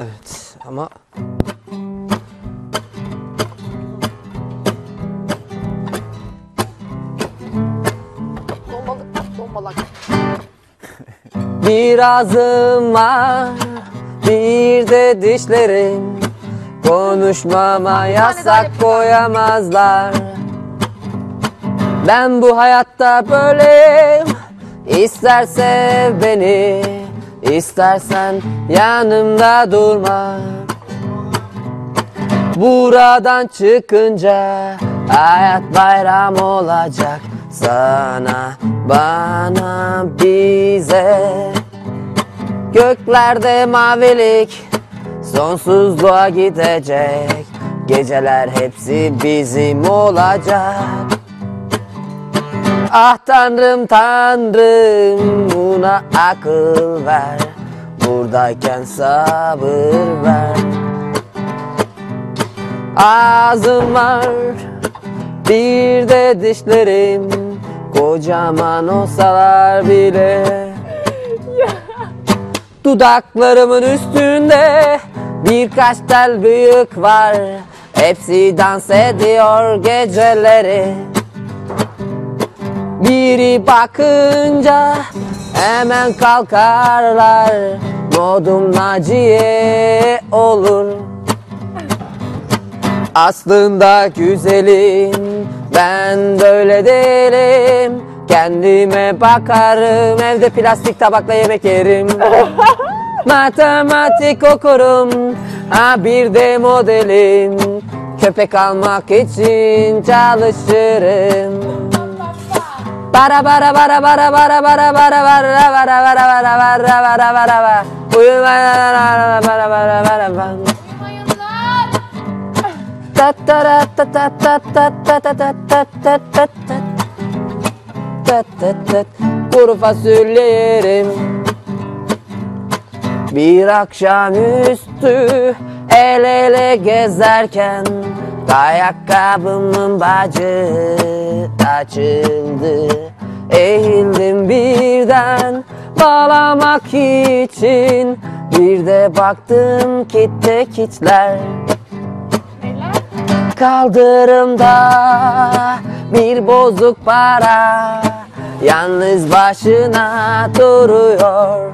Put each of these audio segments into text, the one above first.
Evet ama bir ağzım var bir de dişlerim. Konuşmama yasak koyamazlar. Ben bu hayatta böyleyim. İsterse beni istersen yanımda durma. Buradan çıkınca hayat bayram olacak Sana, bana, bize. Göklerde mavilik Sonsuzluğa gidecek. Geceler hepsi bizim olacak Ah tanrım tanrım buna akıl ver. Buradayken sabır ver. Ağzım var bir de dişlerim. Kocaman olsalar bile. Dudaklarımın üstünde birkaç tel büyük var. Hepsi dans ediyor geceleri Biri bakınca hemen kalkarlar. Modum Naciye olur. Aslında güzelim ben böyle değilim Kendime bakarım evde plastik tabakla yemek yerim. Matematik okurum ha bir de modelim. Köpek almak için çalışırım Bara bara bara bara bara bara bara bara bara bara bara bara bara bara bara Uyuma bara bara bara bara bara Ta ta ta ta ta ta ta ta ta ta ta ta ta Ta ta ta Kuru fasulye yerim Bir akşamüstü el ele gezerken Ayakkabımın bacı açıldı Eğildim birden bağlamak için. Bir de baktım kitle kitler Kaldırımda bir bozuk para Yalnız başına duruyor.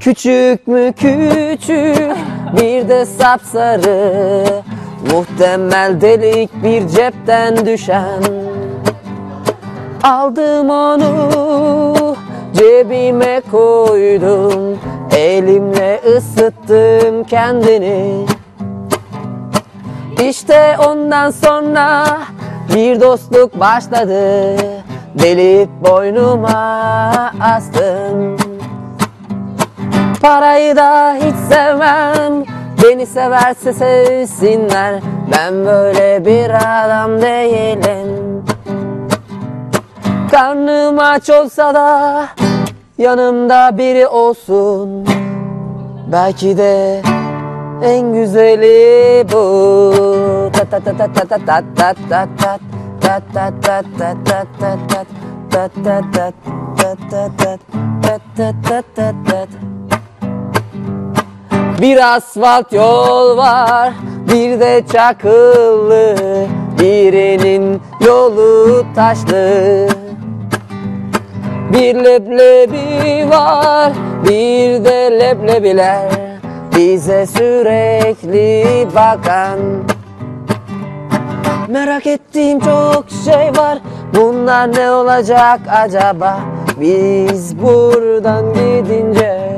Küçük mü küçük bir de sapsarı. Muhtemel delik bir cepten düşen Aldım onu cebime koydum. Elimle ısıttım kendini. İşte ondan sonra bir dostluk başladı. Delip boynuma astım. Parayı da hiç sevmem. Beni severse sevsinler. Ben böyle bir adam değilim Karnım aç olsa da Yanımda biri olsun Belki de en güzeli bu bir asfalt yol var, bir de çakıllı Birinin yolu taşlı. Bir leblebi var, bir de leblebiler. Bize sürekli bakan. Merak ettiğim çok şey var. Bunlar ne olacak acaba? Biz buradan gidince